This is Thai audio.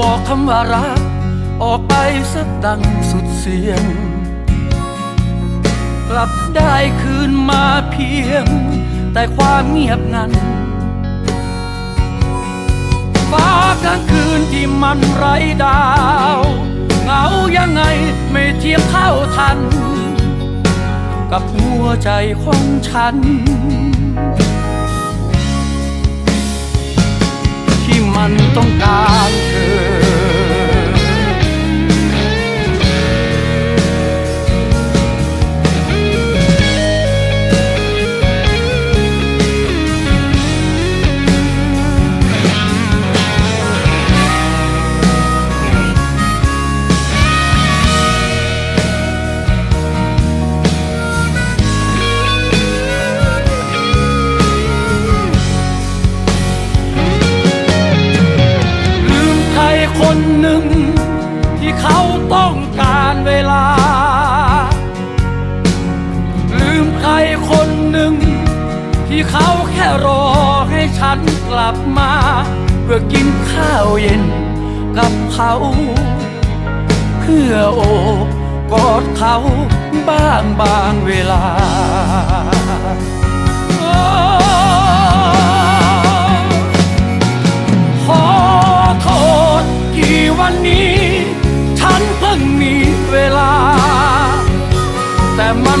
บอกคำว่ารัก ออกไปสักดังสุดเสียง กลับได้คืนมาเพียง แต่ความเงียบงันฟ้ากลางคืนที่มันไร้ดาวเหงายังไงไม่เทียบเท่าทัน กับหัวใจของฉัน ที่มันต้องการ เขาแค่รอให้ฉันกลับมา เพื่อกินข้าวเย็นกับเขา เพื่อโอบกอดเขาบ้างบางเวลาขอโทษที่วันนี้ ฉันเพิ่งมีเวลา แต่มัน